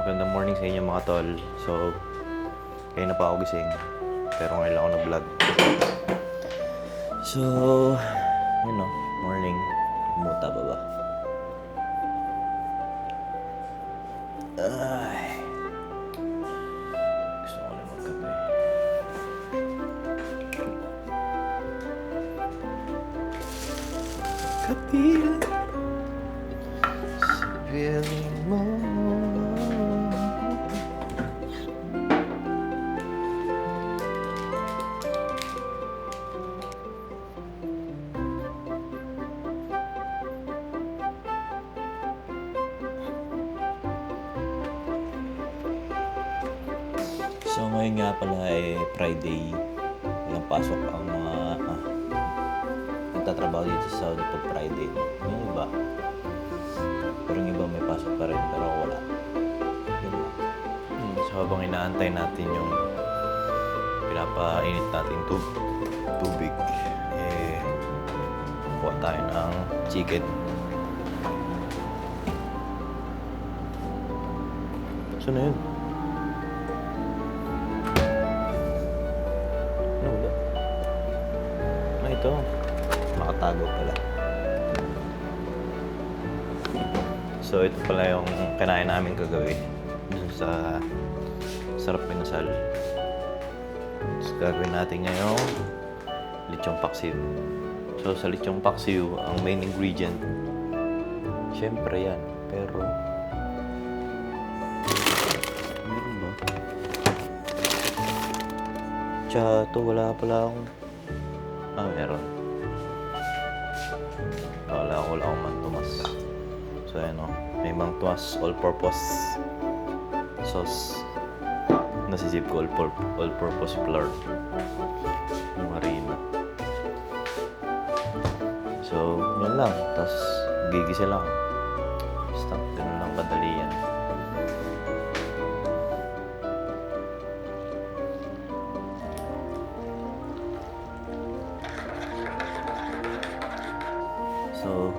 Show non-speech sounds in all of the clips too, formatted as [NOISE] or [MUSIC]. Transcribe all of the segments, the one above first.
magandang morning sa inyo mga tol. So, kayo na pa ako gising. Pero ngayon lang ako nag-vlog. So, yun know, morning. Kumuta pa ba? Ay. Gusto ko na magkape. Kapilang sa So ngayon nga pala ay Friday. Walang pasok ang mga ah, nagtatrabaho dito sa Saudi pag Friday. Yung iba. Pero yung iba may pasok pa rin pero wala. Yun. Hmm, so habang inaantay natin yung pinapainit nating tub tubig, eh, kuha tayo ng chicken. Saan na yun? Ito. Makatago pala. So, ito pala yung kinain namin kagabi. Dun sa sarap pinasal. So, gagawin natin ngayong lechong paksiw. So, sa lechong paksiw, ang main ingredient, syempre yan. Pero, meron ba? Tsa, to wala pala akong... Ah, meron. Wala ako, wala akong mantumas. So, ayan o. May mantumas all-purpose sauce. Nasisip ko all-pur- all-purpose flour. Marina. So, yun lang. Tapos, gigisa lang. So,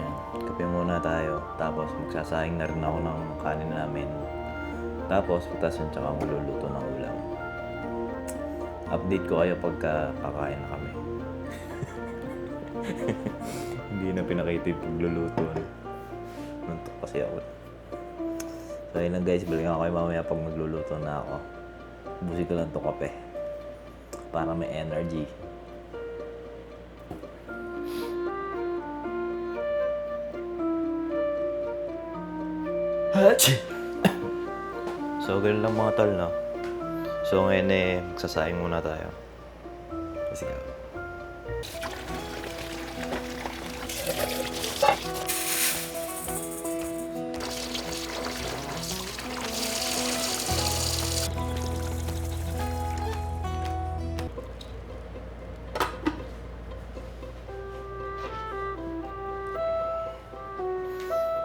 yan. Kape muna tayo. Tapos, magsasahing na rin ako ng kanin namin. Tapos, putas yun tsaka magluluto ng ulam. Update ko kayo pagka kakain na kami. [LAUGHS] Hindi na pinakita yung pagluluto. Nantok kasi ako. So, yun lang guys. Balikan ko kayo mamaya pag magluluto na ako. Busi ko lang to kape. Para may energy. So, ganun lang mga tol, no? So, ngayon eh, magsasayang muna tayo. Kasi ka.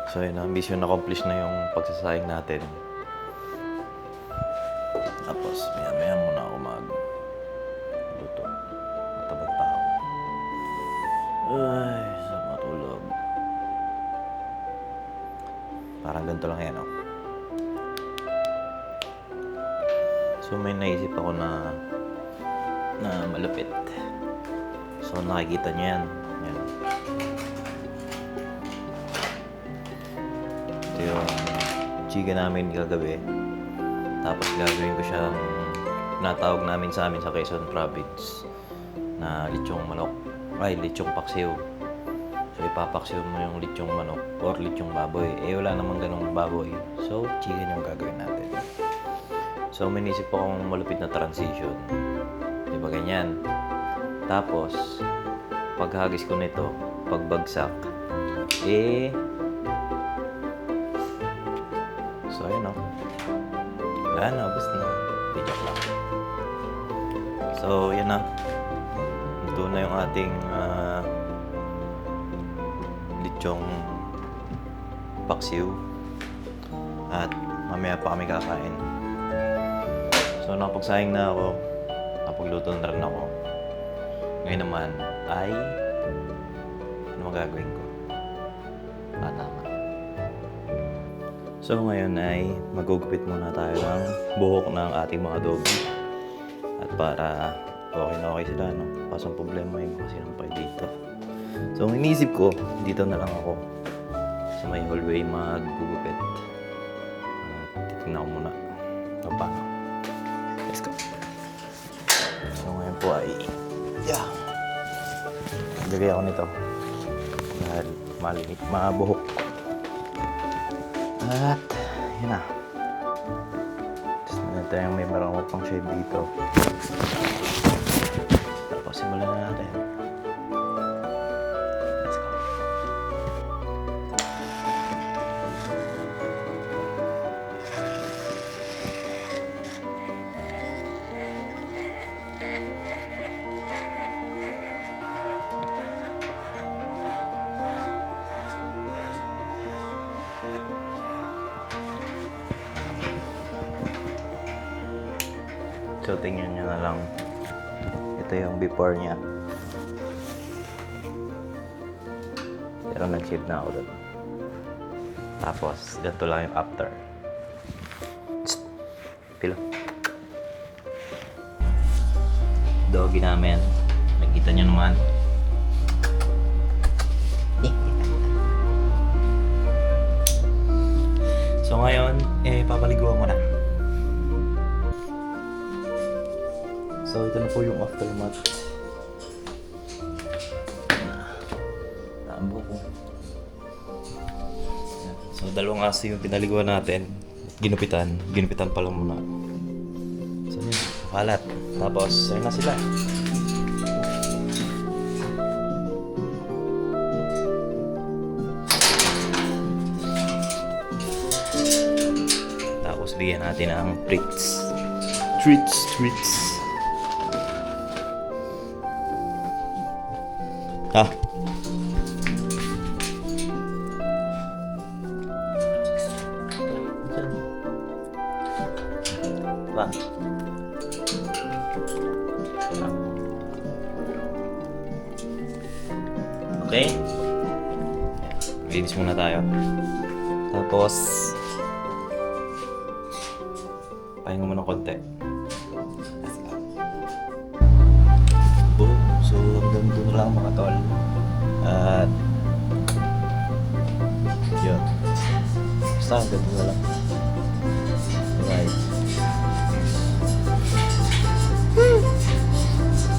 So yun, ang mission accomplished na yung pagsasayang natin. Tapos, maya maya muna ako mag luto. Matabag pa ako. Ay, sa matulog. Parang ganito lang yan, oh. So may naisip ako na na malupit. So nakikita niyo yan. Yan. Ito yung chicken namin kagabi. Tapos gagawin ko siyang natawag namin sa amin sa Quezon Province na lechong manok. Ay, lechong paksiw. So ipapaksiw mo yung lechong manok or lechong baboy. Eh wala namang ganong baboy. So chicken yung gagawin natin. So may nisip akong malupit na transition. Di ba ganyan? Tapos, paghagis ko nito, pagbagsak, eh, So, ayun o. Wala na, ubus na. Hindi, joke lang. So, yan na. Ito na yung ating ah, lechong paksiw. At mamaya pa kami kakain. So, napagsahing na ako. Napagluto na rin ako. Ngayon naman ay ano magagawin ko? Ah, tama. So ngayon ay magugupit muna tayo ng buhok ng ating mga doggy. At para okay na okay sila, no? Kaso ang problema yung mga sinampay dito. So ang inisip ko, dito na lang ako sa may hallway maggugupit. At titignan ko muna kung paano. Let's go. So ngayon po ay, yeah. Lagay ako nito. Dahil maliit, mabuhok. At, yun na. Tapos na tayong may marangot pang shade dito. So, tingnan nyo na lang. Ito yung before niya. Pero nag-shave na ako doon. Tapos, ganito lang yung after. Pilo. Doggy namin. Nakita nyo naman. [LAUGHS] so ngayon, eh, papaliguan ko na. So, ito na po yung aftermath. Tambo ko. So, dalawang aso yung pinaliguan natin. Ginupitan. Ginupitan pa lang muna. So, yun. Kalat. Tapos, ayun na sila. Tapos, bigyan natin ng treats. Treats, treats. Ah. Ba. Okay. Linis muna tayo. Tapos, pahinga mo ng konti. At, yun. Basta hanggang doon na lang.